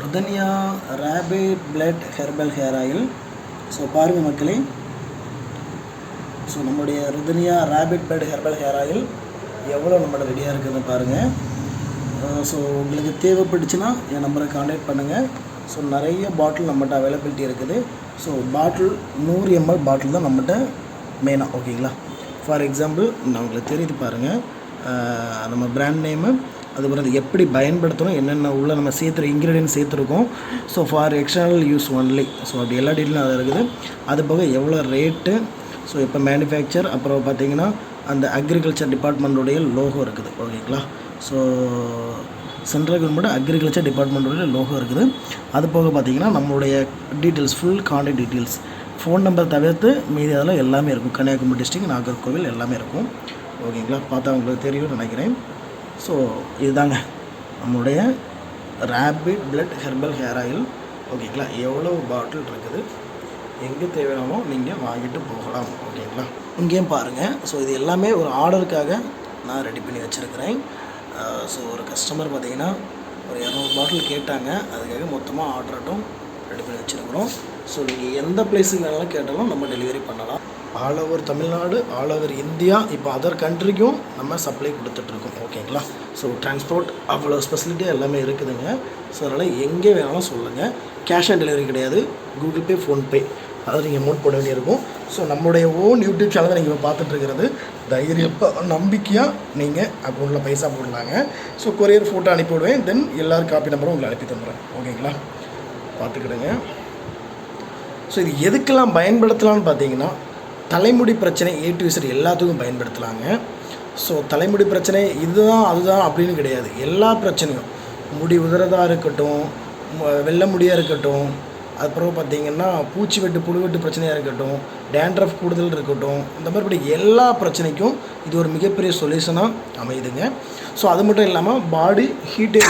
Ruthanya rapid blood herbal hair oil. So பாருங்கள் மக்களே. So நம்முடைய Ruthanya rapid blood herbal hair oil எவ்வளோ நம்மளோட ரெடியாக இருக்குதுன்னு பாருங்கள் ஸோ உங்களுக்கு தேவைப்பட்டுச்சுன்னா என் நம்பரை காண்டாக்ட் பண்ணுங்கள் ஸோ நிறைய பாட்டில் நம்மகிட்ட அவைலபிலிட்டி இருக்குது. ஸோ பாட்டில் நூறு எம்எல் பாட்டில் தான் நம்மகிட்ட மெயினாக ஓகேங்களா ஃபார் எக்ஸாம்பிள் நான் உங்களுக்கு தெரியுது பாருங்கள் நம்ம பிராண்ட் நேமு அதுக்கப்புறம் அது எப்படி பயன்படுத்தணும் என்னென்ன உள்ள நம்ம சேர்த்துற இன்க்ரீடியன்ட் சேர்த்துருக்கோம். So for external use only so அப்படி எல்லா டீட்டெயிலும் அது இருக்குது. அது போக எவ்வளோ ரேட்டு ஸோ இப்போ மேனுஃபேக்சர் அப்புறம் பார்த்தீங்கன்னா அந்த அக்ரிகல்ச்சர் டிபார்ட்மெண்ட்டுடைய லோகோ இருக்குது. ஓகேங்களா ஸோ சென்ட்ரல் கவர்மெண்ட் அக்ரிகல்ச்சர் டிபார்ட்மெண்ட்டுடைய லோகோ இருக்குது. அது போக பார்த்தீங்கன்னா நம்மளுடைய details full contact details phone number தவிர்த்து மீதி அதில் எல்லாமே இருக்கும். கன்னியாகுமரி டிஸ்ட்ரிக்ட் நாகர்கோவில் எல்லாமே இருக்கும். ஓகேங்களா பார்த்தா உங்களுக்கு தெரியும்னு நினைக்கிறேன். ஸோ இதுதாங்க. நம்மளுடைய rapid blood herbal hair oil ஓகேங்களா எவ்வளோ பாட்டில் இருக்குது? எங்கே தேவையானோ நீங்கள் வாங்கிட்டு போகலாம். ஓகேங்களா இங்கேயும் பாருங்கள் ஸோ இது எல்லாமே ஒரு ஆர்டருக்காக நான் ரெடி பண்ணி வச்சுருக்கிறேன். ஸோ uh, ஒரு கஸ்டமர் பார்த்திங்கன்னா ஒரு இரநூறு பாட்டில் கேட்டாங்க. அதுக்காக மொத்தமாக ஆர்டர்ட்டும் ரெடி பண்ணி வச்சுருக்குறோம். ஸோ நீங்கள் எந்த பிளேஸுக்கு வேணாலும் கேட்டாலும் நம்ம டெலிவரி பண்ணலாம். All over Tamil Nadu all over India இப்போ அதர் கண்ட்ரிக்கும் நம்ம சப்ளை கொடுத்துட்ருக்கோம் ஓகேங்களா ஸோ டிரான்ஸ்போர்ட் அவ்வளோ ஸ்பெசிலிட்டி எல்லாமே இருக்குதுங்க. ஸோ அதனால் எங்கே வேணாலும் சொல்லுங்கள் கேஷ் ஆன் டெலிவரி கிடையாது. கூகுள் பே ஃபோன்பே அதை நீங்கள் அமௌண்ட் போட வேண்டியிருக்கும் ஸோ நம்மளுடைய ஓன் யூடியூப் சேனலை நீங்கள் இப்போ பார்த்துட்ருக்கிறது தைரியமாக நம்பிக்கையாக நீங்கள் அக்கௌண்ட்டில் பைசா போடலாங்க. ஸோ கொரியர் ஃபோட்டோ அனுப்பி விடுவேன் தென் எல்லோரும் காப்பி நம்பரும் உங்களை அனுப்பி தந்துடுறேன். ஓகேங்களா பார்த்துக்கிடுங்க. ஸோ இது எதுக்கெல்லாம் பயன்படுத்தலாம்னு பார்த்தீங்கன்னா தலைமுடி பிரச்சனை ஏ டு விசிட் எல்லாத்துக்கும் பயன்படுத்தலாங்க. ஸோ தலைமுடி பிரச்சனை இதுதான் அதுதான் அப்படின்னு கிடையாது. எல்லா பிரச்சனையும். முடி உதறதாக இருக்கட்டும் வெள்ளை முடியாக இருக்கட்டும் அப்புறம் பார்த்திங்கன்னா பூச்சி வெட்டு புழு வெட்டு பிரச்சனையாக இருக்கட்டும் டேண்ட்ரஃப் கூடுதல் இருக்கட்டும் இந்த மாதிரி எல்லா பிரச்சனைக்கும் இது ஒரு மிகப்பெரிய சொல்யூஷனாக அமையுதுங்க. ஸோ அது மட்டும் இல்லாமல் பாடி ஹீட்டை